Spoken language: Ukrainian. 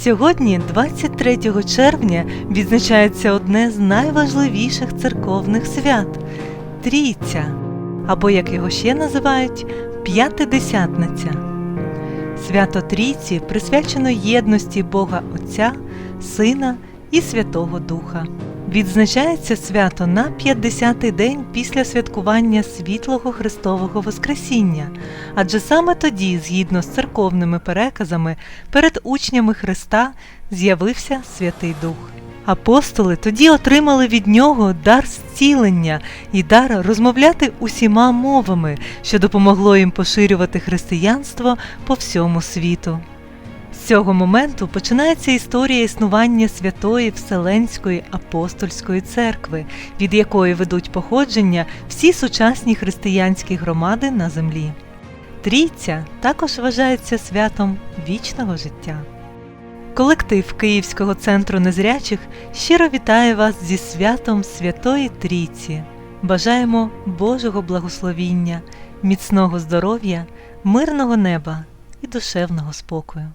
Сьогодні, 23 червня, відзначається одне з найважливіших церковних свят Трійця, або як його ще називають П'ятидесятниця. Свято Трійці присвячено єдності Бога Отця, Сина і Святого Духа. Відзначається свято на 50-й день після святкування світлого Христового Воскресіння, адже саме тоді, згідно з церковними переказами, перед учнями Христа з'явився Святий Дух. Апостоли тоді отримали від нього дар зцілення і дар розмовляти усіма мовами, що допомогло їм поширювати християнство по всьому світу. З цього моменту починається історія існування Святої Вселенської апостольської церкви, від якої ведуть походження всі сучасні християнські громади на землі. Трійця також вважається святом вічного життя. Колектив Київського центру незрячих щиро вітає вас зі святом Святої Трійці. Бажаємо Божого благословіння, міцного здоров'я, мирного неба і душевного спокою.